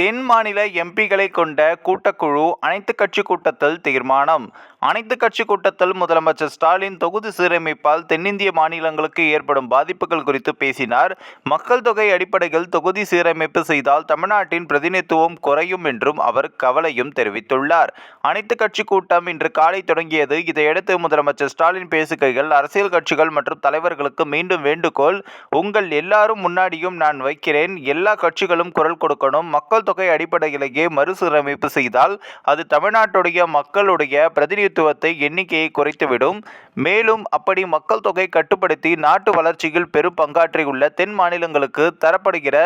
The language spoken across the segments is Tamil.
தென் மாநில எம்பிகளை கொண்ட கூட்டக்குழு அனைத்து கட்சி கூட்டத்தில் தீர்மானம். அனைத்து கட்சி கூட்டத்தில் முதலமைச்சர் ஸ்டாலின் தொகுதி சீரமைப்பால் தென்னிந்திய மாநிலங்களுக்கு ஏற்படும் பாதிப்புகள் குறித்து பேசினார். மக்கள் தொகை அடிப்படையில் தொகுதி சீரமைப்பு செய்தால் தமிழ்நாட்டின் பிரதிநிதித்துவம் குறையும் என்றும் அவர் கவலையும் தெரிவித்துள்ளார். அனைத்து கட்சி கூட்டம் இன்று காலை தொடங்கியது. இதையடுத்து முதலமைச்சர் ஸ்டாலின் பேசுகையில் அரசியல் கட்சிகள் மற்றும் தலைவர்களுக்கு மீண்டும் வேண்டுகோள் உங்கள் எல்லாரும் முன்னாடியும் நான் வைக்கிறேன். எல்லா கட்சிகளும் குரல் கொடுக்கணும். மக்கள் மக்கள்தொகை அடிப்படையிலேயே மறுசீரமைப்பு செய்தால் அது தமிழ்நாட்டுடைய மக்களுடைய பிரதிநிதித்துவத்தை எண்ணிக்கையை குறைத்துவிடும். மேலும் அப்படி மக்கள் தொகை கட்டுப்படுத்தி நாட்டு வளர்ச்சியில் பெரும் பங்காற்றியுள்ள தென் மாநிலங்களுக்கு தரப்படுகிற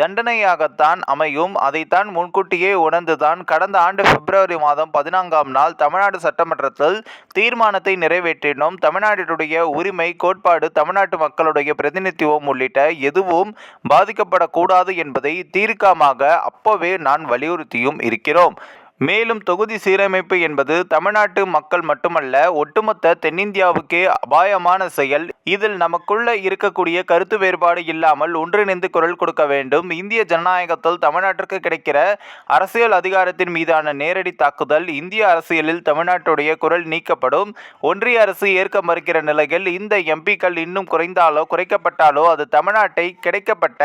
தண்டனையாகத்தான் அமையும். அதைத்தான் முன்கூட்டியே உணர்ந்துதான் கடந்த ஆண்டு பிப்ரவரி மாதம் பதினான்காம் நாள் தமிழ்நாடு சட்டமன்றத்தில் தீர்மானத்தை நிறைவேற்றினோம். தமிழ்நாட்டினுடைய உரிமை கோட்பாடு தமிழ்நாட்டு மக்களுடைய பிரதிநிதித்துவம் உள்ளிட்ட எதுவும் பாதிக்கப்படக்கூடாது என்பதை தீர்க்கமாக அப்போவே நான் வலியுறுத்தியும் இருக்கிறோம். மேலும் தொகுதி சீரமைப்பு என்பது தமிழ்நாட்டு மக்கள் மட்டுமல்ல ஒட்டுமொத்த தென்னிந்தியாவுக்கே அபாயமான செயல். இதில் நமக்குள்ள இருக்கக்கூடிய கருத்து வேறுபாடு இல்லாமல் ஒன்றிணைந்து குரல் கொடுக்க வேண்டும். இந்திய ஜனநாயகத்தில் தமிழ்நாட்டிற்கு கிடைக்கிற அரசியல் அதிகாரத்தின் மீதான நேரடி தாக்குதல் இந்திய அரசியலில் தமிழ்நாட்டுடைய குரல் நீக்கப்படும். ஒன்றிய அரசு ஏற்க மறுக்கிற நிலையில் இந்த எம்பிக்கள் இன்னும் குறைந்தாலோ குறைக்கப்பட்டாலோ அது தமிழ்நாட்டை கிடைக்கப்பட்ட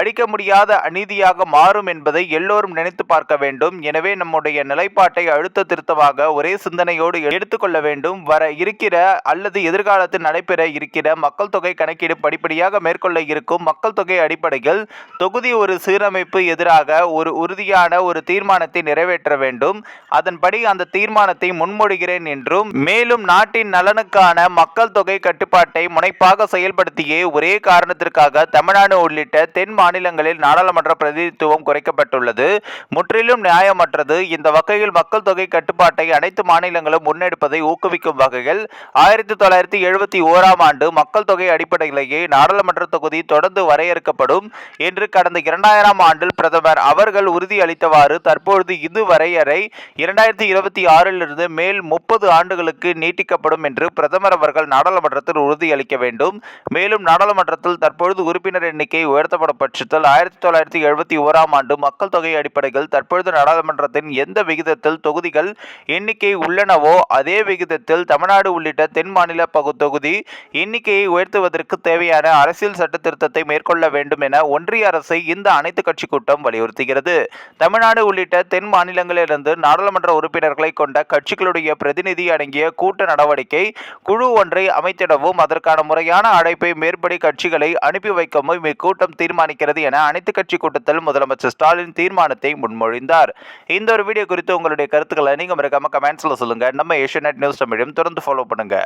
அழிக்க முடியாத அநீதியாக மாறும் என்பதை எல்லோரும் நினைத்து பார்க்க வேண்டும். எனவே நம்முடைய நிலைப்பாட்டை அழுத்த திருத்தமாக ஒரே சிந்தனையோடு எடுத்துக்கொள்ள வேண்டும். வர இருக்கிற அல்லது எதிர்காலத்தில் நடைபெற இருக்கிற மக்கள் தொகை கணக்கீடு படிப்படியாக மேற்கொள்ள இருக்கும் மக்கள் தொகை அடிப்படையில் தொகுதி ஒரு சீரமைப்பு எதிராக ஒரு உறுதியான ஒரு தீர்மானத்தை நிறைவேற்ற வேண்டும். அதன்படி அந்த தீர்மானத்தை முன்மொழிகிறேன் என்றும் மேலும் நாட்டின் நலனுக்கான மக்கள் தொகை கட்டுப்பாட்டை முனைப்பாக செயல்படுத்தியே ஒரே காரணத்திற்காக தமிழ்நாடு உள்ளிட்ட தென் மாநிலங்களில் நாடாளுமன்ற பிரதிநிதித்துவம் குறைக்கப்பட்டுள்ளது. முற்றிலும் நியாயமற்றது. இந்த வகையில் மக்கள் தொகை கட்டுப்பாட்டை அனைத்து மாநிலங்களும் முன்னெடுப்பதை ஊக்குவிக்கும் வகையில் ஆயிரத்தி தொள்ளாயிரத்தி எழுபத்தி ஓராம் ஆண்டு மக்கள் தொகை அடிப்படையிலேயே நாடாளுமன்ற தொகுதி தொடர்ந்து வரையறுக்கப்படும் என்று கடந்த இரண்டாயிரம் ஆண்டில் பிரதமர் அவர்கள் உறுதியளித்தவாறு தற்பொழுது இது வரையறை இரண்டாயிரத்தி இருபத்தி ஆறிலிருந்து மேல் முப்பது ஆண்டுகளுக்கு நீட்டிக்கப்படும் என்று பிரதமர் அவர்கள் நாடாளுமன்றத்தில் உறுதியளிக்க வேண்டும். மேலும் நாடாளுமன்றத்தில் தற்பொழுது உறுப்பினர் எண்ணிக்கை உயர்த்தப்படும் பட்சத்தில் ஆயிரத்தி தொள்ளாயிரத்தி எழுபத்தி ஓராம் ஆண்டு மக்கள் தொகை அடிப்படையில் தற்பொழுது நாடாளுமன்றத்தின் எந்த விகிதத்தில் தொகுதிகள் எண்ணிக்கை உள்ளனவோ அதே விகிதத்தில் தமிழ்நாடு உள்ளிட்ட தென் மாநில பகு தொகுதி எண்ணிக்கையை உயர்த்துவதற்கு தேவையான அரசியல் சட்ட திருத்தத்தை மேற்கொள்ள வேண்டும் என ஒன்றிய அரசை இந்த அனைத்து கட்சி கூட்டம் வலியுறுத்துகிறது. தமிழ்நாடு உள்ளிட்ட தென் மாநிலங்களிலிருந்து நாடாளுமன்ற உறுப்பினர்களை கொண்ட கட்சிகளுடைய பிரதிநிதி அடங்கிய கூட்ட நடவடிக்கை குழு ஒன்றை அமைத்திடவும் அதற்கான முறையான அழைப்பை மேற்படி கட்சிகளை அனுப்பி வைக்கவும் இக்கூட்டம் தீர்மானிக்கிறது என அனைத்து கட்சி கூட்டத்தில் முதலமைச்சர் ஸ்டாலின் தீர்மானத்தை முன்மொழிந்தார். இந்த ஒரு வீடியோ குறித்து உங்களுடைய கருத்துக்களை நீங்க மறக்காமல் கமெண்ட்ஸில் சொல்லுங்க. நம்ம ஏஷியநெட் நியூஸ் தமிழையும் தொடர்ந்து ஃபாலோ பண்ணுங்க.